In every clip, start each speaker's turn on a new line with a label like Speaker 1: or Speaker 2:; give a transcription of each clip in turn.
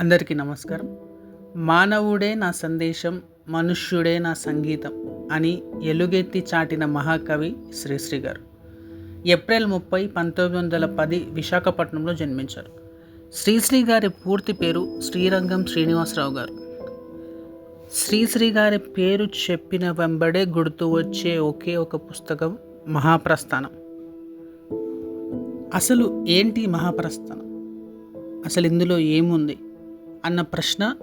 Speaker 1: అందరికీ నమస్కారం. మానవుడే నా సందేశం మనుష్యుడే నా సంగీతం అని ఎలుగెత్తి చాటిన మహాకవి శ్రీశ్రీ గారు. ఏప్రిల్ ముప్పై పంతొమ్మిది వందల పది విశాఖపట్నంలో జన్మించారు. శ్రీశ్రీ గారి పూర్తి పేరు శ్రీరంగం శ్రీనివాసరావు గారు. శ్రీశ్రీ గారి పేరు చెప్పిన వెంబడే గుర్తు వచ్చే ఒకే ఒక పుస్తకం మహాప్రస్థానం. అసలు ఏంటి మహాప్రస్థానం? అసలు ఇందులో ఏముంది? అన్న ప్రశ్న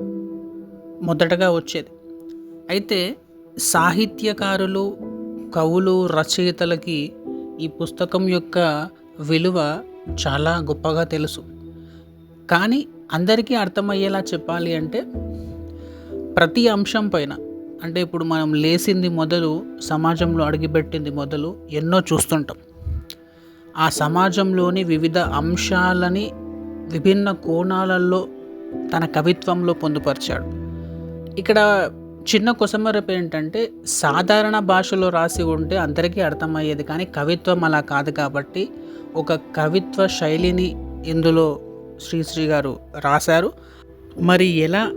Speaker 1: మొదటగా వచ్చేది. అయితే సాహిత్యకారులు కవులు రచయితలకి ఈ పుస్తకం యొక్క విలువ చాలా గొప్పగా తెలుసు. కానీ అందరికీ అర్థమయ్యేలా చెప్పాలి అంటే ప్రతి అంశం పైన అంటే ఇప్పుడు మనం లేసింది మొదలు సమాజంలో అడుగుపెట్టింది మొదలు ఎన్నో చూస్తుంటాం. ఆ సమాజంలోని వివిధ అంశాలని విభిన్న కోణాలలో తన కవిత్వంలో పొందుపరిచాడు. ఇక్కడ చిన్న కొసమరపు ఏంటంటే సాధారణ భాషలో రాసి ఉంటే అందరికీ అర్థమయ్యేది కానీ కవిత్వం అలా కాదు కాబట్టి ఒక కవిత్వ శైలిని ఇందులో శ్రీశ్రీ గారు రాశారు. మరి ఎలా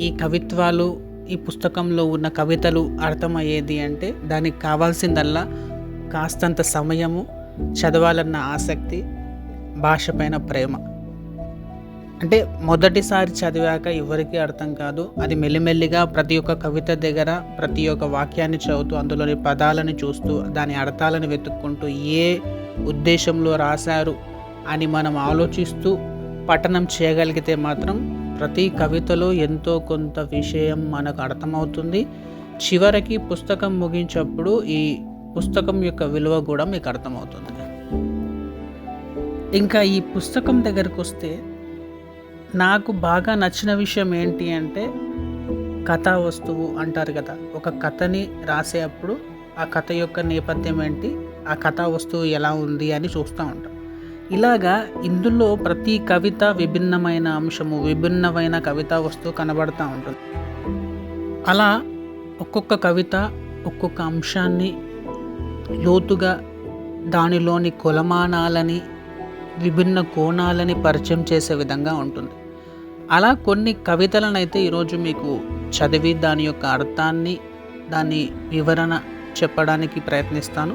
Speaker 1: ఈ కవిత్వాలు ఈ పుస్తకంలో ఉన్న కవితలు అర్థమయ్యేది అంటే దానికి కావాల్సిందల్లా కాస్తంత సమయము చదవాలన్న ఆసక్తి భాష పైన ప్రేమ. అంటే మొదటిసారి చదివాక ఎవరికి అర్థం కాదు. అది మెల్లిమెల్లిగా ప్రతి ఒక్క కవిత దగ్గర ప్రతి ఒక్క వాక్యాన్ని చదువుతూ అందులోని పదాలను చూస్తూ దాని అర్థాలను వెతుక్కుంటూ ఏ ఉద్దేశంలో రాశారు అని మనం ఆలోచిస్తూ పఠనం చేయగలిగితే మాత్రం ప్రతి కవితలో ఎంతో కొంత విషయం మనకు అర్థమవుతుంది. చివరికి పుస్తకం ముగించప్పుడు ఈ పుస్తకం యొక్క విలువ కూడా మీకు అర్థమవుతుంది. ఇంకా ఈ పుస్తకం దగ్గరకు వస్తే నాకు బాగా నచ్చిన విషయం ఏంటి అంటే కథా వస్తువు అంటారు కదా. ఒక కథని రాసేటప్పుడు ఆ కథ యొక్క నేపథ్యం ఏంటి? ఆ కథా వస్తువు ఎలా ఉంది అని చూస్తూ ఉంటాం. ఇలాగా ఇందులో ప్రతి కవిత విభిన్నమైన అంశము విభిన్నమైన కవితా వస్తువు కనబడుతూ ఉంటుంది. అలా ఒక్కొక్క కవిత ఒక్కొక్క అంశాన్ని లోతుగా దానిలోని కొలమానాలని విభిన్న కోణాలని పరిచయం చేసే విధంగా ఉంటుంది. అలా కొన్ని కవితలను అయితే ఈరోజు మీకు చదివి దాని యొక్క అర్థాన్ని దాని వివరణ చెప్పడానికి ప్రయత్నిస్తాను.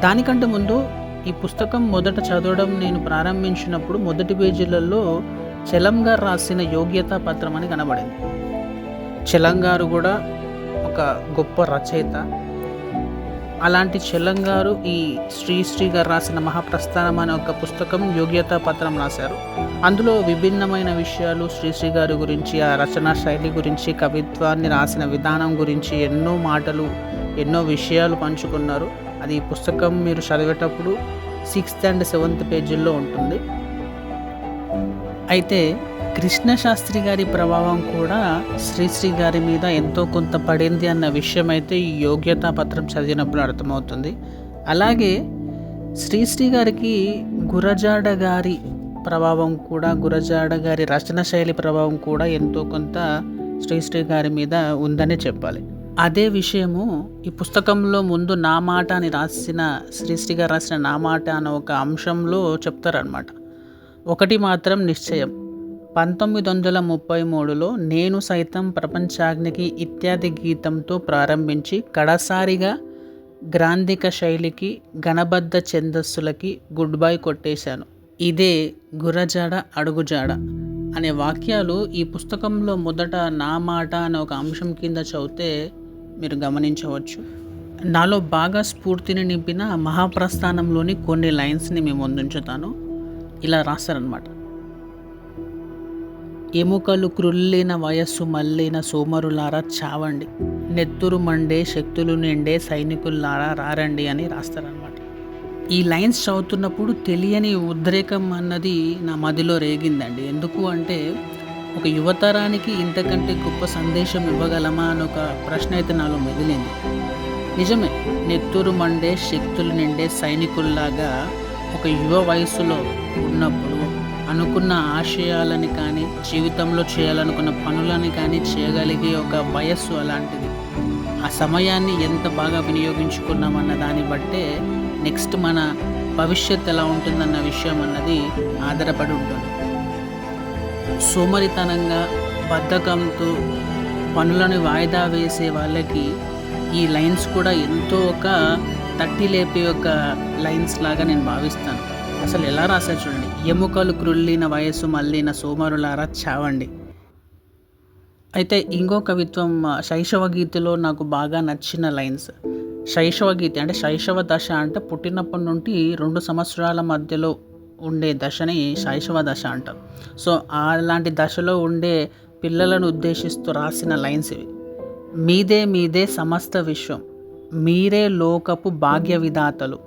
Speaker 1: దానికంటే ముందు ఈ పుస్తకం మొదట చదవడం నేను ప్రారంభించినప్పుడు మొదటి పేజీలలో చలం గారు రాసిన యోగ్యతా పత్రం అని కనబడింది. చలం గారు కూడా ఒక గొప్ప రచయిత. అలాంటి చెల్లంగారు ఈ శ్రీశ్రీ గారు రాసిన మహాప్రస్థానం అనే ఒక పుస్తకం యోగ్యతా పత్రం రాశారు. అందులో విభిన్నమైన విషయాలు శ్రీశ్రీ గారి గురించి ఆ రచనా శైలి గురించి కవిత్వాన్ని రాసిన విధానం గురించి ఎన్నో మాటలు ఎన్నో విషయాలు పంచుకున్నారు. అది ఈ పుస్తకం మీరు చదివేటప్పుడు సిక్స్త్ అండ్ సెవెంత్ పేజీల్లో ఉంటుంది. అయితే కృష్ణశాస్త్రి గారి ప్రభావం కూడా శ్రీశ్రీ గారి మీద ఎంతో కొంత పడింది అన్న విషయం అయితే ఈ యోగ్యతా పత్రం చదివినప్పుడు అర్థమవుతుంది. అలాగే శ్రీశ్రీ గారికి గురజాడ గారి ప్రభావం కూడా గురజాడ గారి రచన శైలి ప్రభావం కూడా ఎంతో కొంత శ్రీశ్రీ గారి మీద ఉందనే చెప్పాలి. అదే విషయము ఈ పుస్తకంలో ముందు నా మాట అని రాసిన శ్రీశ్రీ గారు రాసిన నా మాట అనే ఒక అంశంలో చెప్తారనమాట ఒకటి మాత్రం నిశ్చయం. పంతొమ్మిది వందల ముప్పై మూడులో నేను సైతం ప్రపంచాగ్నికి ఇత్యాది గీతంతో ప్రారంభించి కడసారిగా గ్రాంధిక శైలికి గణబద్ధ ఛందస్సులకి గుడ్ బై కొట్టేశాను. ఇదే గురజాడ అడుగుజాడ అనే వాక్యాలు ఈ పుస్తకంలో మొదట నా మాట అనే ఒక అంశం కింద చదివితే మీరు గమనించవచ్చు. నాలో బాగా స్ఫూర్తిని నింపిన మహాప్రస్థానంలోని కొన్ని లైన్స్ని మేము ముందుంచుతాను ఇలా రాస్తారనమాట ఎముకలు క్రుల్లిన వయస్సు మళ్ళిన సోమరులారా చావండి. నెత్తురు మండే శక్తులు నిండే సైనికుల్లారా రారండి అని రాస్తారనమాట ఈ లైన్స్ చదువుతున్నప్పుడు తెలియని ఉద్రేకం అన్నది నా మదిలో రేగిందండి. ఎందుకు అంటే ఒక యువతరానికి ఇంతకంటే గొప్ప సందేశం ఇవ్వగలమా అని ఒక ప్రశ్న అయితే నాలో మిగిలింది నిజమే నెత్తురు మండే శక్తులు నిండే సైనికుల్లాగా ఒక యువ వయసులో ఉన్నప్పుడు అనుకున్న ఆశయాలని కానీ జీవితంలో చేయాలనుకున్న పనులని కానీ చేయగలిగే ఒక వయస్సు అలాంటిది. ఆ సమయాన్ని ఎంత బాగా వినియోగించుకున్నామన్న దాన్ని బట్టే నెక్స్ట్ మన భవిష్యత్ ఎలా ఉంటుందన్న విషయం అన్నది ఆధారపడి ఉంటుంది. సోమరితనంగా బద్ధకంతో పనులను వాయిదా వేసే వాళ్ళకి ఈ లైన్స్ కూడా ఎంతో ఒక తట్టి లేపే ఒక లైన్స్ లాగా నేను భావిస్తాను. అసలు ఎలా రాశారు చూడండి. ఎముకలు క్రుళ్ళిన వయస్సు మళ్ళిన సోమరులారా చావండి. అయితే ఇంకో కవిత్వం శైశవ గీతిలో నాకు బాగా నచ్చిన లైన్స్. శైశవ గీతి అంటే శైశవ దశ అంటే పుట్టినప్పటి నుండి రెండు సంవత్సరాల మధ్యలో ఉండే దశని శైశవ దశ అంటారు సో అలాంటి దశలో ఉండే పిల్లలను ఉద్దేశిస్తూ రాసిన లైన్స్ ఇవి. మీదే మీదే సమస్త విశ్వం. మీరే లోకపు భాగ్య విధాతలు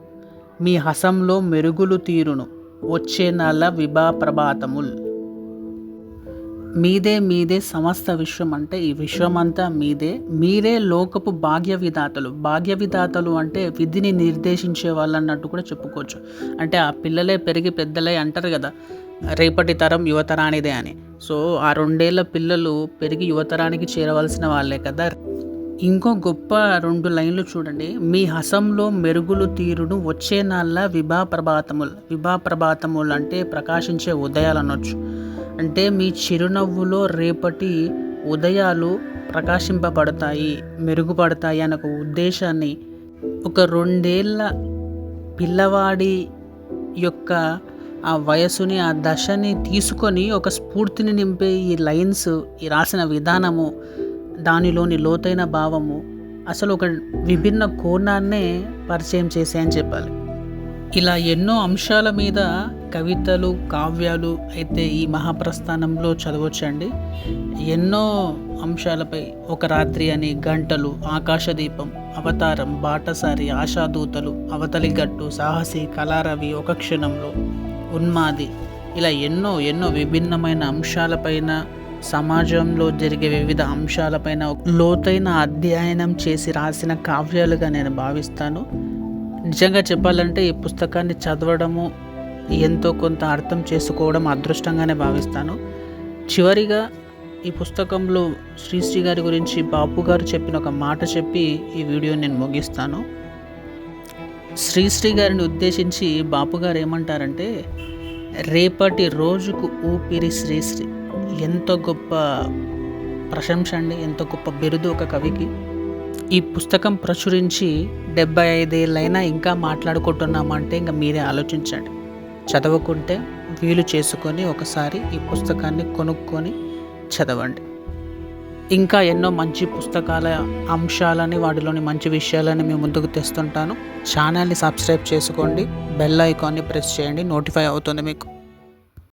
Speaker 1: మీ హసంలో మెరుగులు తీరును. వచ్చే నెల విభా ప్రభాతముల్. మీదే మీదే సమస్త విశ్వం అంటే ఈ విశ్వం అంతా మీదే. మీరే లోకపు భాగ్య విధాతలు భాగ్య విధాతలు అంటే విధిని నిర్దేశించే వాళ్ళు అన్నట్టు కూడా చెప్పుకోవచ్చు. అంటే ఆ పిల్లలే పెరిగి పెద్దలే అంటారు కదా రేపటి తరం యువతరానిదే అని. సో ఆ రెండేళ్ళ పిల్లలు పెరిగి యువతరానికి చేరవలసిన వాళ్ళే కదా. ఇంకో గొప్ప రెండు లైన్లు చూడండి. మీ హసంలో మెరుగులు తీరును వచ్చే నాళ్ళ విభా ప్రభాతములు విభా ప్రభాతములు అంటే ప్రకాశించే ఉదయాలు అనొచ్చు. అంటే మీ చిరునవ్వులో రేపటి ఉదయాలు ప్రకాశింపబడతాయి మెరుగుపడతాయి అనే ఒక ఉద్దేశాన్ని ఒక రెండేళ్ళ పిల్లవాడి యొక్క ఆ వయసుని ఆ దశని తీసుకొని ఒక స్ఫూర్తిని నింపే ఈ లైన్స్ ఈ రాసిన విధానము దానిలోని లోతైన భావము అసలు ఒక విభిన్న కోణాన్నే పరిచయం చేశాయని చెప్పాలి. ఇలా ఎన్నో అంశాల మీద కవితలు కావ్యాలు అయితే ఈ మహాప్రస్థానంలో చదవచ్చండి. ఎన్నో అంశాలపై ఒక రాత్రి అని గంటలు ఆకాశదీపం అవతారం బాటసారి ఆశాదూతలు అవతలి గట్టు సాహసి కళారవి ఒక క్షణంలో ఉన్మాది ఇలా ఎన్నో ఎన్నో విభిన్నమైన అంశాలపైన సమాజంలో జరిగే వివిధ అంశాలపైన లోతైన అధ్యయనం చేసి రాసిన కావ్యాలుగా నేను భావిస్తాను. నిజంగా చెప్పాలంటే ఈ పుస్తకాన్ని చదవడము ఎంతో కొంత అర్థం చేసుకోవడం అదృష్టంగానే భావిస్తాను. చివరిగా ఈ పుస్తకంలో శ్రీశ్రీ గారి గురించి బాపు గారు చెప్పిన ఒక మాట చెప్పి ఈ వీడియో నేను ముగిస్తాను. శ్రీశ్రీ గారిని ఉద్దేశించి బాపు గారు ఏమంటారంటే రేపటి రోజుకు ఊపిరి శ్రీశ్రీ. ఎంతో గొప్ప ప్రశంస అండి ఎంతో గొప్ప బిరుదు ఒక కవికి. ఈ పుస్తకం ప్రచురించి డెబ్బై ఐదేళ్ళైనా ఇంకా మాట్లాడుకుంటున్నామంటే ఇంకా మీరే ఆలోచించండి. చదవకుంటే వీలు చేసుకొని ఒకసారి ఈ పుస్తకాన్ని కొనుక్కొని చదవండి. ఇంకా ఎన్నో మంచి పుస్తకాల అంశాలని వాటిలోని మంచి విషయాలని మేము ముందుకు తెస్తుంటాను. ఛానల్ని సబ్స్క్రైబ్ చేసుకోండి బెల్ ఐకాన్ని ప్రెస్ చేయండి నోటిఫై అవుతుంది మీకు.